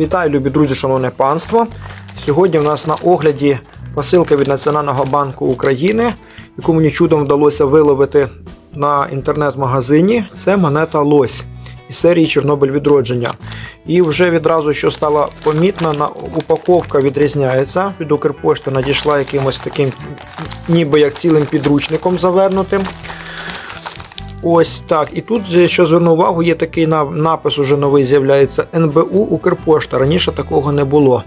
Вітаю, любі друзі, шановне панство. Сьогодні в нас на огляді посилка від Національного банку України, яку мені чудом вдалося виловити на інтернет-магазині. Це монета Лось із серії Чорнобиль відродження. І вже відразу, що стало помітно, на упаковка відрізняється. Від Укрпошти надійшла якимось таким, ніби як цілим підручником завернутим. Ось так. І тут, е, що зверну увагу, є такий напис уже новий з'являється НБУ Укрпошта. Раніше такого не було.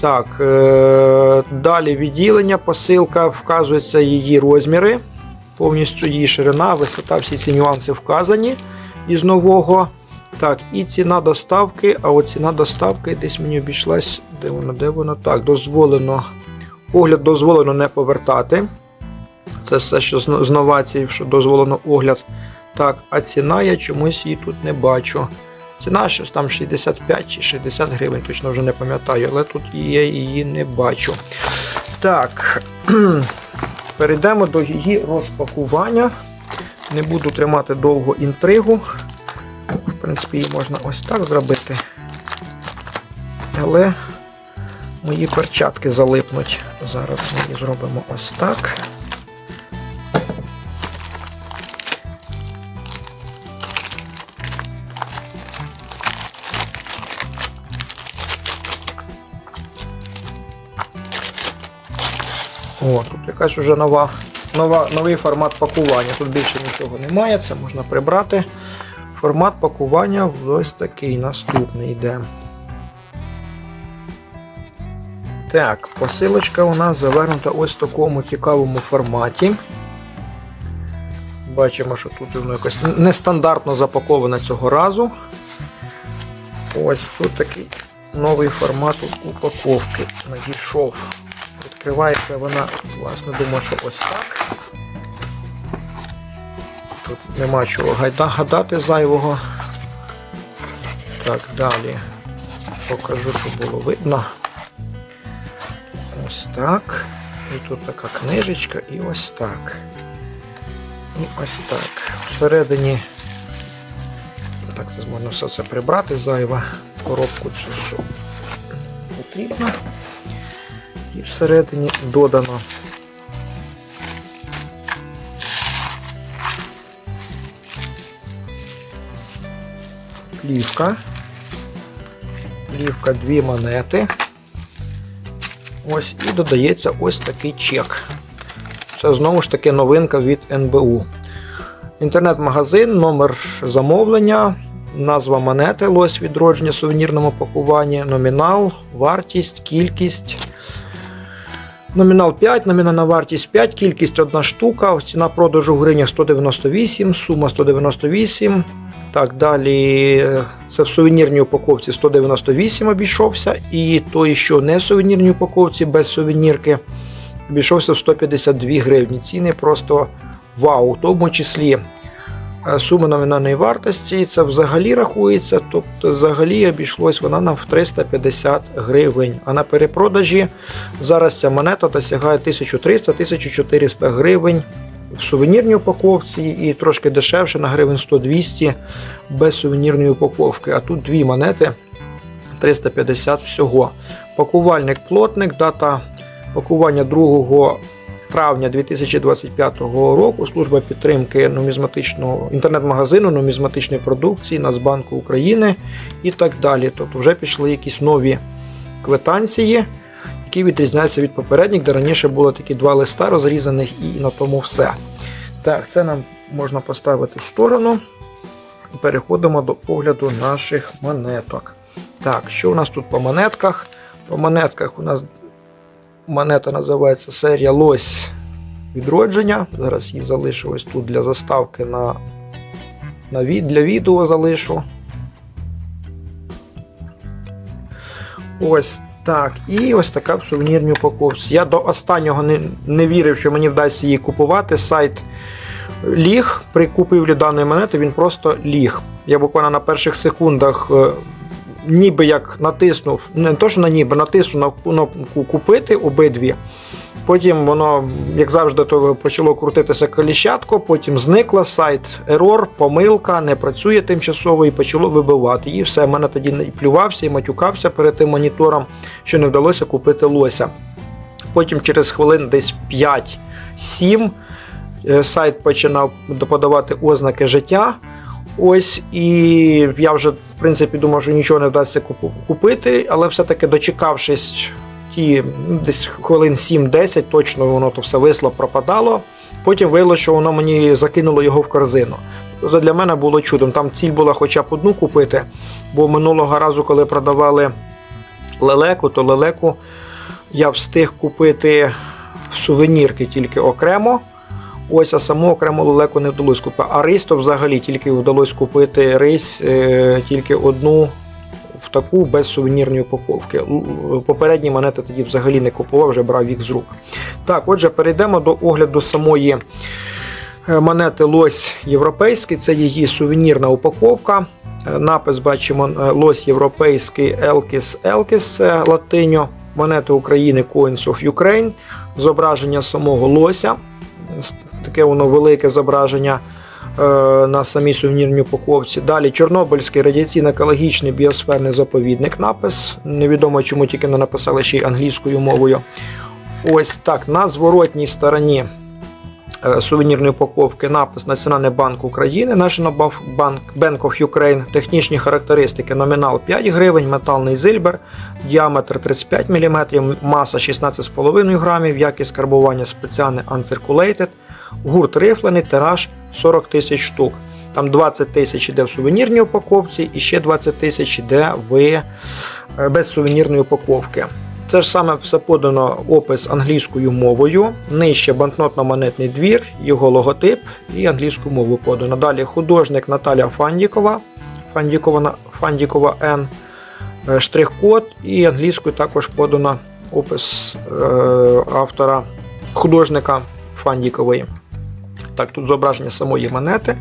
Так, е- далі відділення, посилка, вказуються її розміри, повністю її ширина, висота, всі ці нюанси вказані із нового. Так, і ціна доставки, а от ціна доставки десь мені обійшлась, де вона, де вона? Так, дозволено. Огляд дозволено не повертати. Це все, що з новацій, що дозволено огляд. Так, а ціна я чомусь її тут не бачу. Ціна щось там 65 чи 60 гривень, точно вже не пам'ятаю, але тут я її не бачу. Так, перейдемо до її розпакування. Не буду тримати довго інтригу. В принципі, її можна ось так зробити. Але мої перчатки залипнуть. Зараз ми її зробимо ось так. Якась уже нова, нова, новий формат пакування. Тут більше нічого немає, це можна прибрати. Формат пакування ось такий наступний йде. Так, посилочка у нас завернута ось в такому цікавому форматі. Бачимо, що тут воно якось нестандартно запаковане цього разу. Ось тут такий новий формат упаковки надійшов. Відкривається вона, власне, думаю, що ось так. Тут нема чого гадати зайвого. Так, далі покажу, щоб було видно. Ось так. І тут така книжечка, і ось так. І ось так. Всередині. Так, можна все це прибрати, зайва коробку цю що потрібно. І всередині додано. Плівка. Плівка дві монети. Ось і додається ось такий чек. Це знову ж таки новинка від НБУ. Інтернет-магазин, номер замовлення, назва монети Лось відродження сувенірному пакуванні, номінал, вартість, кількість. Номінал 5, номінальна вартість 5, кількість 1 штука, ціна продажу в гривнях 198, сума 198. Так, далі е, це в сувенірній упаковці 198 обійшовся. І той, що не в сувенірній упаковці без сувенірки, обійшовся в 152 гривні. Ціни просто вау, в тому числі е, сума номінальної вартості. Це взагалі рахується, тобто взагалі обійшлось вона нам в 350 гривень. А на перепродажі зараз ця монета досягає 1300-1400 гривень в сувенірній упаковці і трошки дешевше на гривень 100-200 без сувенірної упаковки. А тут дві монети 350 всього. Пакувальник плотник, дата пакування 2 травня 2025 року. Служба підтримки нумізматичного інтернет-магазину нумізматичної продукції Нацбанку України і так далі. Тобто вже пішли якісь нові квитанції, які відрізняються від попередніх, де раніше було такі два листа розрізаних і на тому все. Так, це нам можна поставити в сторону. Переходимо до огляду наших монеток. Так, що у нас тут по монетках? По монетках у нас монета називається серія Лось відродження. Зараз її залишу ось тут для заставки на, на від, для відео залишу. Ось так. І ось така в сувенірній упаковці. Я до останнього не, не вірив, що мені вдасться її купувати. Сайт ліг при купівлі даної монети, він просто ліг. Я буквально на перших секундах е, ніби як натиснув, не то, що на ніби, натиснув на кнопку купити обидві. Потім воно, як завжди, то почало крутитися коліщатко, потім зникла сайт, ерор, помилка, не працює тимчасово і почало вибивати. І все, мене тоді плювався і матюкався перед тим монітором, що не вдалося купити лося. Потім через хвилин десь 5-7 е, сайт починав подавати ознаки життя. Ось, і я вже, в принципі, думав, що нічого не вдасться купити, але все-таки дочекавшись ті ну, десь хвилин 7-10, точно воно то все висло, пропадало. Потім виявилося, що воно мені закинуло його в корзину. Це для мене було чудом. Там ціль була хоча б одну купити, бо минулого разу, коли продавали лелеку, то лелеку я встиг купити сувенірки тільки окремо. Ось, а саму окрему лелеку не вдалося купити. А рис то взагалі тільки вдалося купити рис е, тільки одну в таку без сувенірної упаковки. Попередні монети тоді взагалі не купував, вже брав їх з рук. Так, отже, перейдемо до огляду самої е, монети Лось Європейський. Це її сувенірна упаковка. Е, Напис бачимо е, Лось Європейський Елкіс Елкіс е, латиньо. Монети України Coins of Ukraine. Зображення самого лося. Таке воно велике зображення е, на самій сувенірній упаковці. Далі Чорнобильський радіаційно-екологічний біосферний заповідник напис. Невідомо чому тільки не написали ще й англійською мовою. Ось так, на зворотній стороні е, сувенірної упаковки напис Національний банк України, National Bank of Ukraine, технічні характеристики, номінал 5 гривень, металний зильбер, діаметр 35 мм, маса 16,5 грамів, якість карбування спеціальне uncirculated, гурт рифлений, тираж 40 тисяч штук. Там 20 тисяч іде в сувенірній упаковці і ще 20 тисяч іде в е, без сувенірної упаковки. Це ж саме все подано опис англійською мовою. Нижче банкнотно-монетний двір, його логотип і англійською мовою подано. Далі художник Наталя Фандікова, Фандікова, Фандікова Н, е, штрих-код і англійською також подано опис е, автора художника Фандікової. Так, тут зображення самої монети.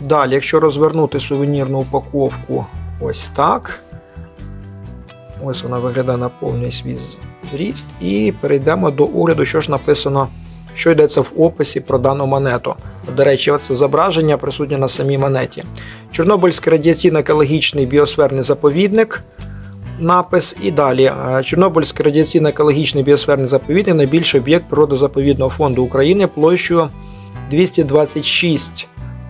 Далі, якщо розвернути сувенірну упаковку ось так. Ось вона виглядає на повний свій зріст. І перейдемо до огляду, що ж написано, що йдеться в описі про дану монету. До речі, це зображення присутнє на самій монеті. Чорнобильський радіаційно-екологічний біосферний заповідник. Напис і далі. Е, Чорнобильський радіаційно-екологічний біосферний заповідник найбільший об'єкт природозаповідного фонду України площею 226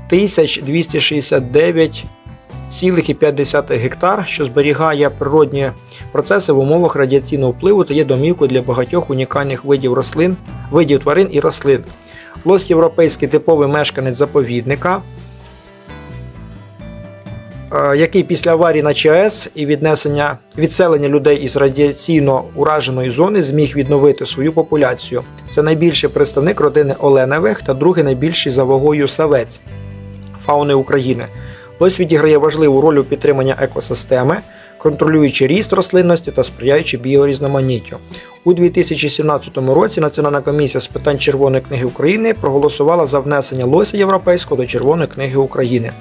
тисяч 269,5 гектар, що зберігає природні процеси в умовах радіаційного впливу та є домівкою для багатьох унікальних видів рослин, видів тварин і рослин. Лос європейський типовий мешканець заповідника, який після аварії на ЧАЕС і віднесення відселення людей із радіаційно ураженої зони зміг відновити свою популяцію. Це найбільший представник родини Оленевих та другий найбільший за вагою савець фауни України. Лось відіграє важливу роль у підтриманні екосистеми, контролюючи ріст рослинності та сприяючи біорізноманіттю. У 2017 році Національна комісія з питань Червоної книги України проголосувала за внесення лося європейського до Червоної книги України.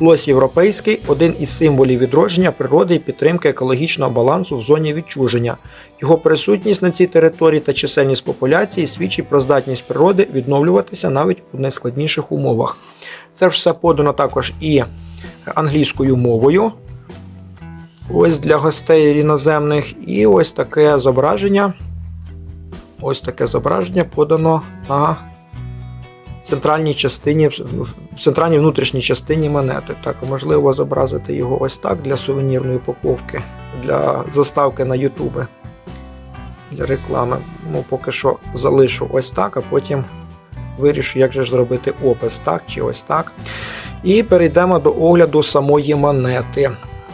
Лось європейський один із символів відродження природи і підтримки екологічного балансу в зоні відчуження. Його присутність на цій території та чисельність популяції свідчить про здатність природи відновлюватися навіть у найскладніших умовах. Це все подано також і англійською мовою. Ось для гостей іноземних. І ось таке зображення. Ось таке зображення подано на центральній частині, в центральній внутрішній частині монети. Так, можливо зобразити його ось так для сувенірної упаковки, для заставки на Ютубе. Для реклами. Ну, поки що залишу ось так, а потім вирішу, як же зробити опис, так чи ось так. І перейдемо до огляду самої монети.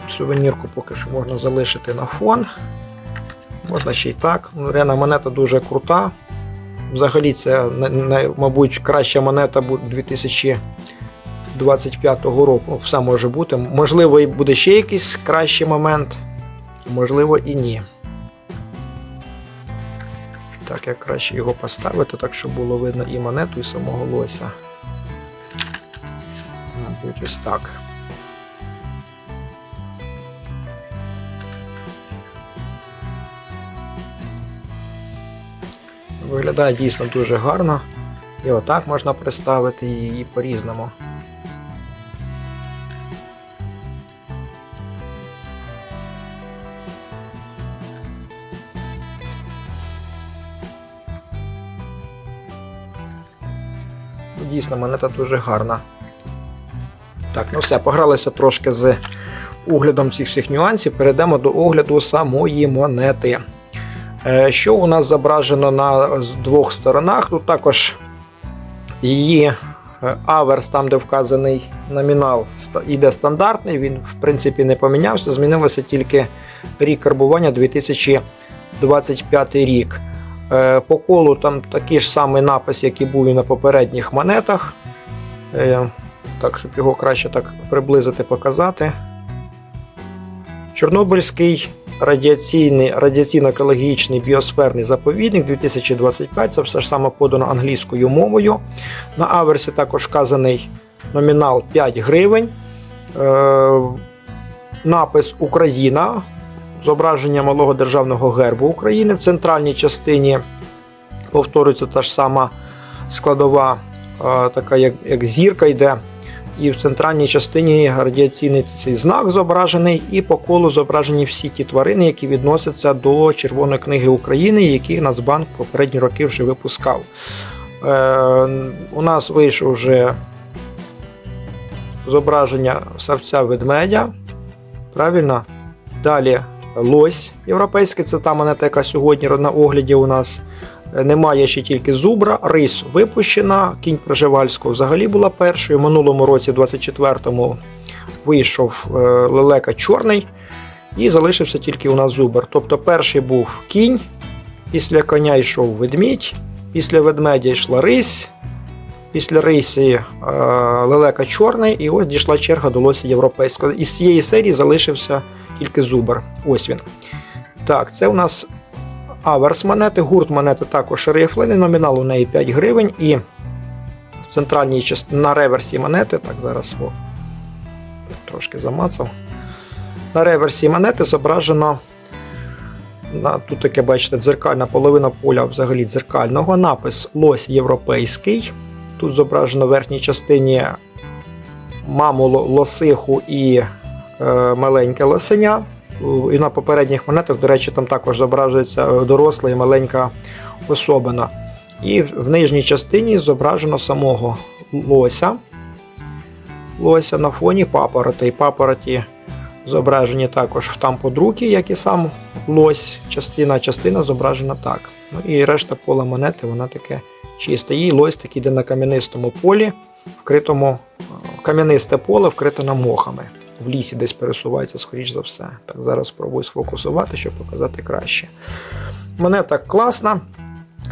Сувенірку поки що можна залишити на фон. Можна ще й так. Реальна монета дуже крута. Взагалі, це, мабуть, краща монета 2025 року. Все може бути. Можливо, і буде ще якийсь кращий момент, можливо, і ні. Так, як краще його поставити, так щоб було видно і монету, і самого лося. Мабуть, ось так. Виглядає дійсно дуже гарно. І отак можна представити її по-різному. Дійсно, монета дуже гарна. Так, ну все, погралися трошки з оглядом цих всіх нюансів. Перейдемо до огляду самої монети. Е, Що у нас зображено на двох сторонах? Тут також її е, аверс, там, де вказаний номінал, іде стандартний, він в принципі не помінявся. Змінилося тільки рік карбування 2025 рік. Е, По колу там такий ж самий напис, як і був і на попередніх монетах. Так, щоб його краще так приблизити, показати. Чорнобильський радіаційний, радіаційно-екологічний біосферний заповідник 2025. Це все ж саме подано англійською мовою. На аверсі також вказаний номінал 5 гривень. Е, напис Україна. Зображення малого державного гербу України. В центральній частині повторюється та ж сама складова, е, така як, як зірка йде. І в центральній частині радіаційний цей знак зображений, і по колу зображені всі ті тварини, які відносяться до Червоної книги України, які Нацбанк попередні роки вже випускав. Е, у нас вийшов вже зображення савця ведмедя. Правильно? Далі лось європейський, це та монета, яка сьогодні на огляді у нас. Немає ще тільки зубра, рис випущена, кінь Проживальського взагалі була першою. Минулому році, в 24-му, вийшов е, лелека чорний і залишився тільки у нас зубр. Тобто перший був кінь, після коня йшов ведмідь, після ведмедя йшла рись, після рисі е, лелека чорний, і ось дійшла черга до лося європейського. Із цієї серії залишився тільки зубр. Ось він. Так, це у нас аверс монети, гурт монети також рифлений, номінал у неї 5 гривень і в центральній частині на реверсі монети, так зараз о, трошки замацав. На реверсі монети зображено на, тут таке, бачите, дзеркальна половина поля взагалі дзеркального, напис Лось європейський. Тут зображено в верхній частині маму лосиху і е, маленьке лосеня. І на попередніх монетах, до речі, там також зображується е, доросла і маленька особина. І в нижній частині зображено самого лося. Лося на фоні папороти. І папороті зображені також в там подруки, як і сам лось. Частина, частина зображена так. Ну і решта пола монети, вона таке чисте. Її лось такий йде на кам'янистому полі, вкритому е, кам'янисте поле, вкритане мохами. В лісі десь пересувається, скоріш за все. Так, зараз спробую сфокусувати, щоб показати краще. Монета класна.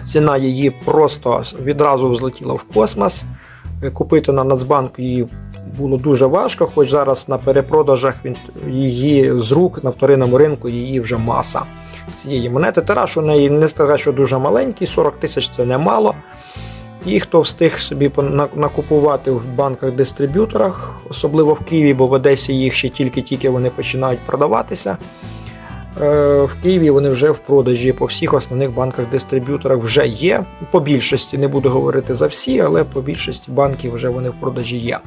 Ціна її просто відразу взлетіла в космос. Е, Купити на Нацбанку її було дуже важко, хоч зараз на перепродажах він її з рук на вторинному ринку її вже маса цієї монети. Тираж у неї не сказати, що дуже маленький, 40 тисяч це немало. І хто встиг собі накупувати в банках-дистриб'юторах, особливо в Києві, бо в Одесі їх ще тільки-тільки вони починають продаватися. Е, В Києві вони вже в продажі по всіх основних банках-дистриб'юторах вже є. По більшості не буду говорити за всі, але по більшості банків вже вони в продажі є.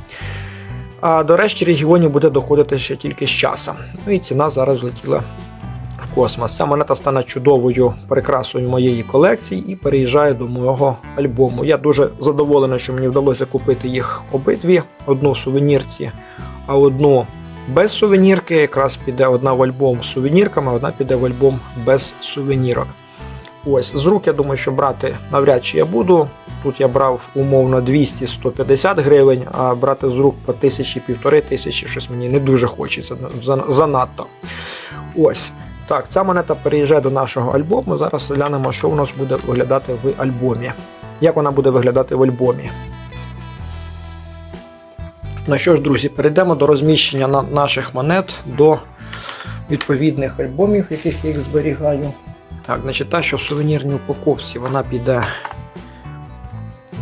А до решті регіонів буде доходити ще тільки з часом. Ну і ціна зараз злетіла космос. Ця монета стане чудовою прикрасою моєї колекції і переїжджає до мого альбому. Я дуже задоволений, що мені вдалося купити їх обидві: одну в сувенірці, а одну без сувенірки. Якраз піде одна в альбом з сувенірками, одна піде в альбом без сувенірок. Ось, з рук я думаю, що брати навряд чи я буду. Тут я брав умовно 200-150 гривень, а брати з рук по тисячі, півтори тисячі, щось мені не дуже хочеться занадто. Ось. Так, ця монета переїжджає до нашого альбому. Зараз глянемо, що у нас буде виглядати в альбомі. Як вона буде виглядати в альбомі. Ну що ж, друзі, перейдемо до розміщення на наших монет до відповідних альбомів, яких я їх зберігаю. Так, значить, та, що в сувенірній упаковці вона піде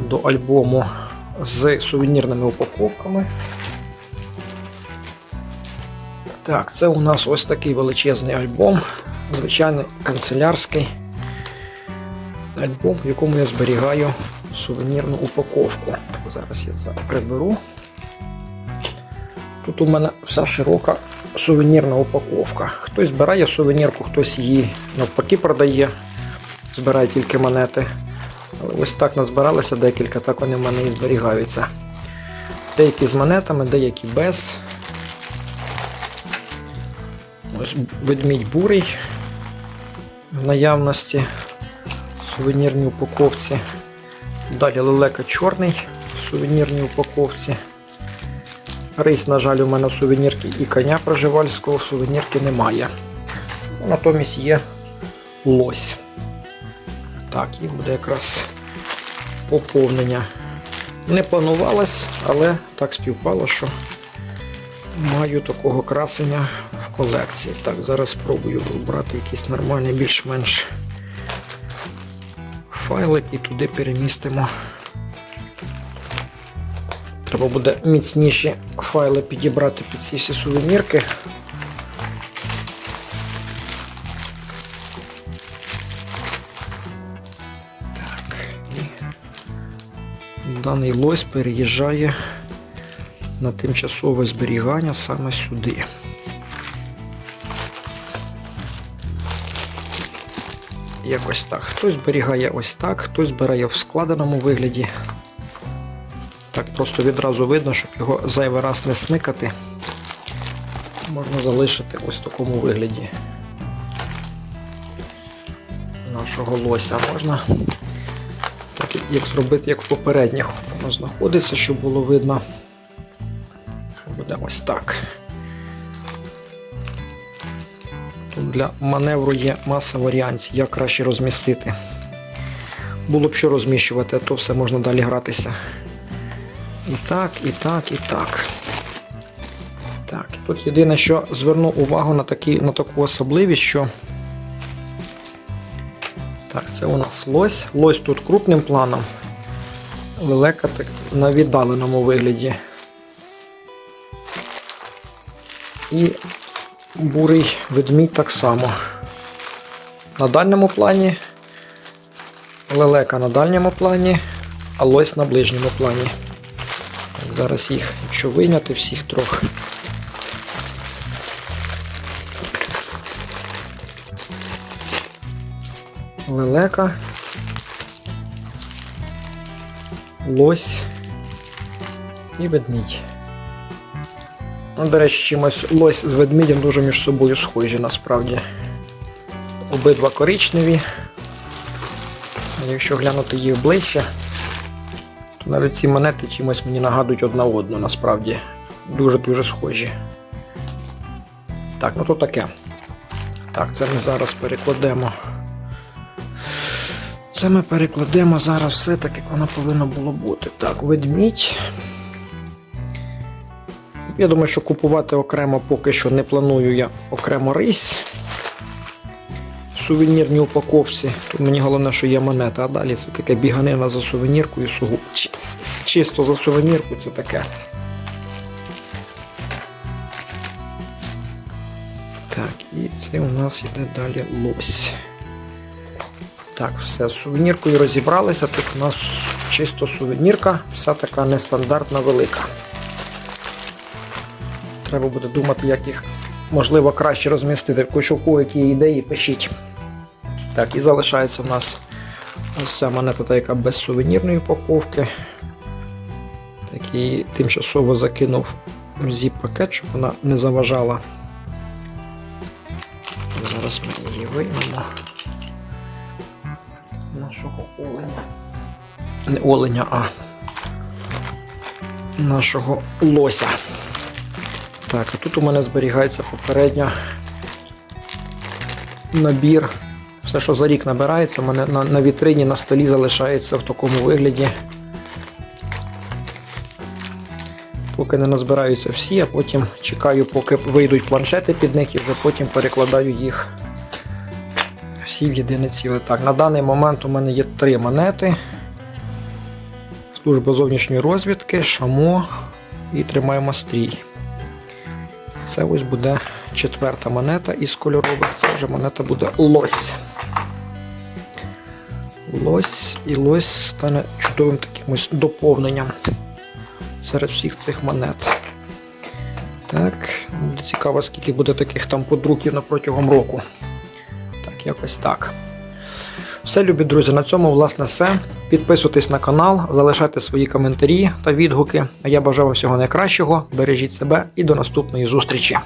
до альбому з сувенірними упаковками. Так, це у нас ось такий величезний альбом, звичайний канцелярський. альбом, в якому я зберігаю сувенірну упаковку. Зараз я це приберу. Тут у мене вся широка сувенірна упаковка. Хтось збирає сувенірку, хтось її навпаки продає, збирає тільки монети. Але ось так назбиралося декілька, так вони в мене і зберігаються. Деякі з монетами, деякі без. Ведмідь бурий в наявності в сувенірній упаковці. Далі лелека чорний в сувенірній упаковці. Рись, на жаль, у мене в сувенірці і коня проживальського в сувенірки немає. Натомість є лось. Так, і буде якраз поповнення. Не планувалось, але так співпало, що маю такого красення колекції. Так, зараз спробую обрати якийсь нормальний, більш-менш файлик і туди перемістимо. Треба буде міцніші файли підібрати під ці всі сувенірки. Так, даний лось переїжджає на тимчасове зберігання саме сюди. Якось так. Хтось зберігає ось так, хтось збирає в складеному вигляді. Так просто відразу видно, щоб його зайвий раз не смикати. Можна залишити ось в такому вигляді нашого лося. Можна так як зробити, як в попередніх. Воно знаходиться, щоб було видно. Буде ось так. Для маневру є маса варіантів, як краще розмістити. Було б що розміщувати, а то все можна далі гратися. І так, і так, і так. Так, тут єдине, що зверну увагу на, такі, на таку особливість, що. Так, це у нас лось. Лось тут крупним планом. Лелека так на віддаленому вигляді. І бурий ведмідь так само. На дальньому плані. Лелека на дальньому плані, а лось на ближньому плані. Так, зараз їх, якщо вийняти всіх трохи. Лелека. Лось і ведмідь. Ну, до речі, чимось лось з ведмідем дуже між собою схожі насправді. Обидва коричневі. Якщо глянути їх ближче, то навіть ці монети чимось мені нагадують одна одну, насправді. Дуже-дуже схожі. Так, ну то таке. Так, це ми зараз перекладемо. Це ми перекладемо зараз все так, як воно повинно було бути. Так, ведмідь. Я думаю, що купувати окремо поки що не планую я окремо рись. В сувенірній упаковці. Тут мені головне, що є монета, а далі це таке біганина за сувеніркою, сугу... чисто за сувенірку це таке. Так, і це у нас йде далі лось. Так, все, з сувеніркою розібралися. Тут у нас чисто сувенірка, вся така нестандартна велика. Треба буде думати, як їх можливо краще розмістити. Якщо у які ідеї, пишіть. Так, і залишається в нас ось ця монета, та, яка без сувенірної упаковки. Так, і тимчасово закинув в зіп-пакет, щоб вона не заважала. Зараз ми її виймемо. Нашого оленя. Не оленя, а нашого лося. Так, а тут у мене зберігається попередньо набір. Все, що за рік набирається, у мене на, на вітрині на столі залишається в такому вигляді. Поки не назбираються всі, а потім чекаю, поки вийдуть планшети під них і вже потім перекладаю їх всі в єдине ціле. Так, на даний момент у мене є три монети. Служба зовнішньої розвідки, шамо і тримаємо стрій. Це ось буде четверта монета із кольорових. Це вже монета буде лось. лось і лось стане чудовим таким ось доповненням серед всіх цих монет. Так, буде цікаво, скільки буде таких там подруків протягом року. Так, якось так. Все, любі друзі, на цьому власне все. Підписуйтесь на канал, залишайте свої коментарі та відгуки. А я бажаю вам всього найкращого. Бережіть себе і до наступної зустрічі.